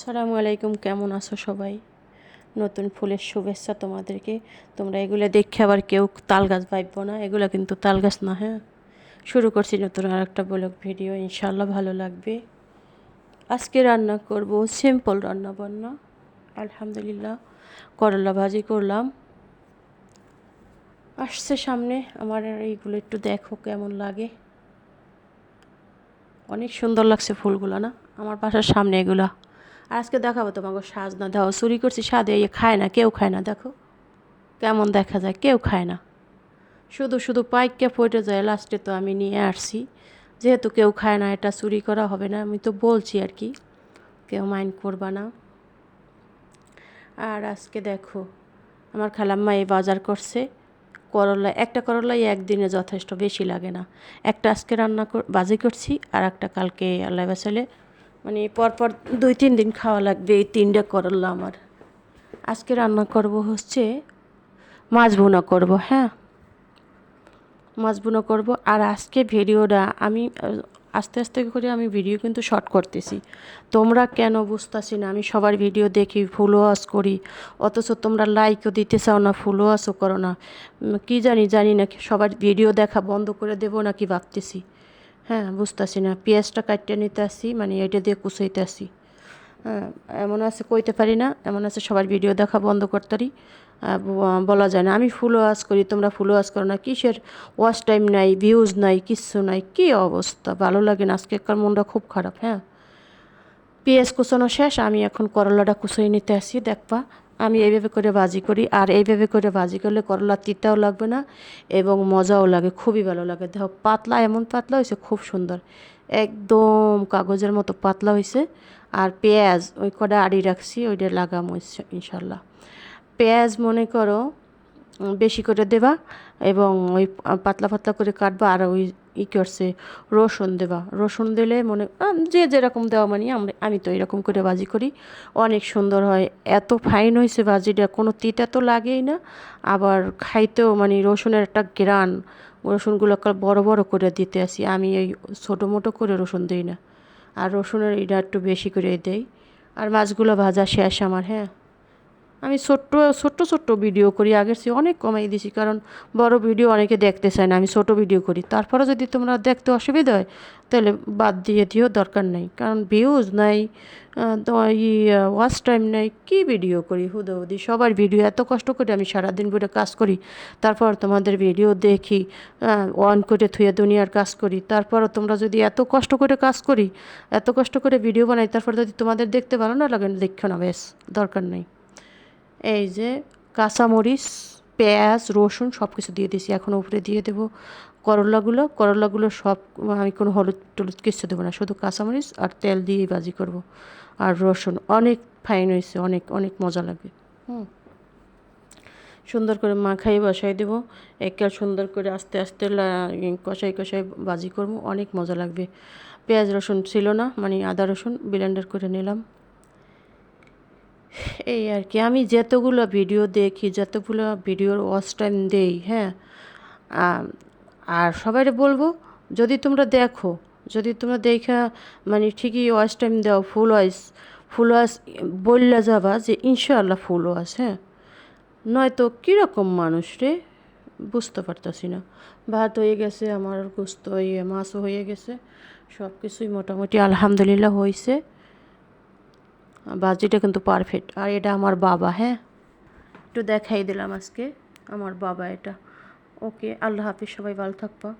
সালামু আলাইকুম, কেমন আছো সবাই? নতুন ফুলের শুভেচ্ছা তোমাদেরকে। তোমরা এগুলো দেখে আবার কেউ তাল গাছ পাইব না, এগুলো কিন্তু তাল গাছ না হ্যাঁ? শুরু করছি নতুন আর একটা ব্লগ ভিডিও ইনশাল্লাহ ভালো লাগবে। আজকে রান্না করব সিম্পল রান্না বান্না, আলহামদুলিল্লাহ। করলা ভাজি করলাম। আসছে সামনে, আমার এইগুলো একটু দেখো কেমন লাগে। অনেক সুন্দর লাগছে ফুলগুলো, না? আমার বাসার সামনে এগুলা। আর আজকে দেখাবো তোমাকে সাজ না দাও চুরি করছি, সাদে ইয়ে খায় না, কেউ খায় না, দেখো। কেমন দেখা যায়, কেউ খায় না। শুধু শুধু পাইককে পড়ে যায় লাস্টে তো আমি নিয়ে আসছি। যেহেতু কেউ খায় না, এটা চুরি করা হবে না, আমি তো বলছি আর কি। কেউ মাইন্ড করবা না। আর আজকে দেখো, আমার খালাম্মা এই বাজার করছে। করলা, একটা করলাই একদিনে যথেষ্ট বেশি লাগে না। একটা আজকে রান্না বাজি করছি আর একটা কালকে আল্লাহ বাসালে মানে পরপর দুই, তিন দিন খাওয়া লাগবে এই তিনটা করলা আমার। আজকে রান্না করব হচ্ছে মাছ বোনা করব হ্যাঁ? মাছ ভুনা করব আর আজকে ভিডিওটা আমি, আস্তে আস্তে করে আমি ভিডিও কিন্তু শর্ট করতেছি। তোমরা কেন বুঝতেছি না? আমি সবার ভিডিও দেখি ফুল ওয়াশ করি। অথচ তোমরা লাইকও দিতে চাও না ফুল ওয়াশও করো না। কী জানি জানি না, সবার ভিডিও দেখা বন্ধ করে দেবো নাকি ভাবতেছি। হ্যাঁ বুঝতেছি না। পেঁয়াজটা কাটিয়ে নিতে আসি মানে এটা দিয়ে কুচাইতে আসি। হ্যাঁ এমন আছে কইতে পারি না, এমন আছে সবার ভিডিও দেখা বন্ধ করতে করতারি বলা যায় না। আমি ফুল ওয়াশ করি, তোমরা ফুল ওয়াশ করো না। কিসের ওয়াশ টাইম নাই, ভিউজ নাই, কিচ্ছু নাই, কী অবস্থা? ভালো লাগে না। আজকেকার মনটা খুব খারাপ হ্যাঁ। পেঁয়াজ কুচানো শেষ, আমি এখন করলাটা কুচাই নিতে আসি, দেখবা। আমি এইভাবে করে ভাজি করি। আর এইভাবে করে ভাজি করলে করলা তিতাও লাগবে না এবং মজাও লাগে, খুবই ভালো লাগে। দেখো, পাতলা, এমন পাতলা হয়েছে, খুব সুন্দর। একদম কাগজের মতো পাতলা হয়েছে। আর পেঁয়াজ, ওই কটা আড়ি রাখছি, ওইটা লাগাম ইনশাল্লাহ। পেঁয়াজ মনে করো, বেশি করে দেবা এবং ওই পাতলা পাতলা করে কাটবা, আর ওই ই করছে রসুন দেওয়া। রসুন দিলে মনে যে যেরকম দেওয়া মানে আমরা, আমি তো এরকম করে ভাজি করি। অনেক সুন্দর হয়। এত ফাইন হয়েছে ভাজিটা, কোনো তিতা তো লাগেই না। আবার খাইতেও মানে রসুনের একটা গ্রান রসুনগুলো বড় বড় করে দিতে আসি। আমি এই ছোটো মোটো করে রসুন দিই না। আর রসুনের এটা একটু বেশি করে দেই। আর মাছগুলো ভাজা শেষ আমার হ্যাঁ। আমি ছোট্ট ছোট্ট ছোট্ট ভিডিও করি, আগের চেয়ে অনেক কমাই দিছি, কারণ বড় ভিডিও অনেকে দেখতে চায় না, আমি ছোট ভিডিও করি। তারপরে যদি তোমরা দেখতে অসুবিধা হয়, তাহলে বাদ দিয়ে দিও, দরকার নেই। কারণ ভিউজ নাই ই ওয়াচ টাইম নাই, কী ভিডিও করি হুদি সবার ভিডিও এত কষ্ট করে আমি সারাদিন বলে কাজ করি, তারপর তোমাদের ভিডিও দেখি অন করে থুয়ে দুনিয়ার কাজ করি। তারপরও তোমরা যদি এত কষ্ট করে কাজ করি, এত কষ্ট করে ভিডিও বানাই, তারপর যদি তোমাদের দেখতে ভালো না লাগে, দেখো না বেশ দরকার নেই। এই যে কাঁচামরিচ, পেঁয়াজ, রসুন সব কিছু দিয়ে দিয়েছি। এখন উপরে দিয়ে দেবো করলাগুলো। করলাগুলো সব, আমি কোনো হলুদ টলুদ কিছু দেবো না। শুধু কাঁচামরিচ আর তেল দিয়েই বাজি করব। আর রসুন অনেক ফাইন হয়েছে, অনেক অনেক মজা লাগবে। হুম। সুন্দর করে মাখাই বসাই দেবো। একের সুন্দর করে আস্তে আস্তে কষাই কষাই বাজি করব। অনেক মজা লাগবে। পেঁয়াজ, রসুন ছিল না মানে আদা, রসুন ব্লেন্ডার করে নিলাম। এই আর কি। আমি যতগুলো ভিডিও দেখি, যতগুলো ভিডিওর ওয়াচ টাইম দেই হ্যাঁ? আর সবাই বলব, যদি তোমরা দেখো, যদি তোমরা দেখা মানে ঠিকই ওয়াচ টাইম দাও ফুল ওয়াইস ফুল ওয়াশ বললে যাবা যে ইনশাআল্লাহ ফুল ওয়াশ হ্যাঁ? নয়তো কীরকম মানুষ রে? বুঝতে পারতাছি না। ভাত হয়ে গেছে, আমার গোস্ত ইয়ে মাছও হয়ে গেছে সব কিছুই মোটামুটি আলহামদুলিল্লাহ হয়েছে বাজিটা কিন্তু পারফেক্ট আর এটা আমার বাবা হ্যাঁ? একটু দেখাই দিলাম আজকে। আমার বাবা এটা। ওকে আল্লাহ হাফিজ, সবাই ভালো থাকবা।